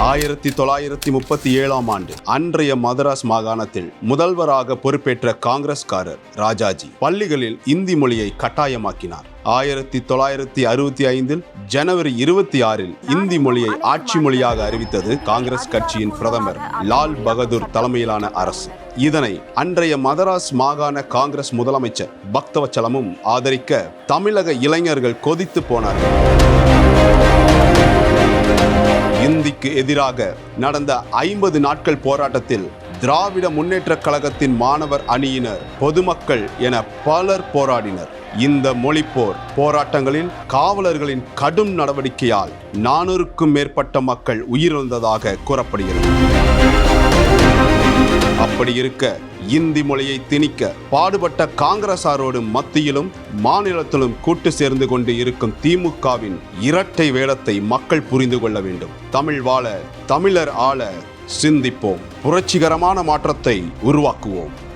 ஆயிரத்தி தொள்ளாயிரத்தி முப்பத்தி ஏழாம் ஆண்டு அன்றைய மதராஸ் மாகாணத்தில் முதல்வராக பொறுப்பேற்ற காங்கிரஸ்காரர் ராஜாஜி பள்ளிகளில் இந்தி மொழியை கட்டாயமாக்கினார். ஆயிரத்தி தொள்ளாயிரத்தி அறுபத்தி ஐந்தில் ஜனவரி இருபத்தி ஆறில் இந்தி மொழியை ஆட்சி மொழியாக அறிவித்தது காங்கிரஸ் கட்சியின் பிரதமர் லால் பகதூர் தலைமையிலான அரசு. இதனை அன்றைய மதராஸ் மாகாண காங்கிரஸ் முதலமைச்சர் பக்தவச்சலமும் ஆதரிக்க தமிழக இளைஞர்கள் கொதித்து போனார்கள். இந்திக்கு எதிராக நடந்த ஐம்பது நாட்கள் போராட்டத்தில் திராவிட முன்னேற்றக் கழகத்தின் மாணவர் அணியினர் பொதுமக்கள் என பலர் போராடினர். இந்த மொழிப்போர் போராட்டங்களில் காவலர்களின் கடும் நடவடிக்கையால் நானூறுக்கும் மேற்பட்ட மக்கள் உயிரிழந்ததாக கூறப்படுகிறது. அப்படி இருக்க இந்தி மொழியை திணிக்க பாடுபட்ட காங்கிரசாரோடு மத்தியிலும் மாநிலத்திலும் கூட்டு சேர்ந்து கொண்டு இருக்கும் திமுகவின் இரட்டை வேடத்தை மக்கள் புரிந்து கொள்ள வேண்டும். தமிழ் வாழ தமிழர் ஆள சிந்திப்போம். புரட்சிகரமான மாற்றத்தை உருவாக்குவோம்.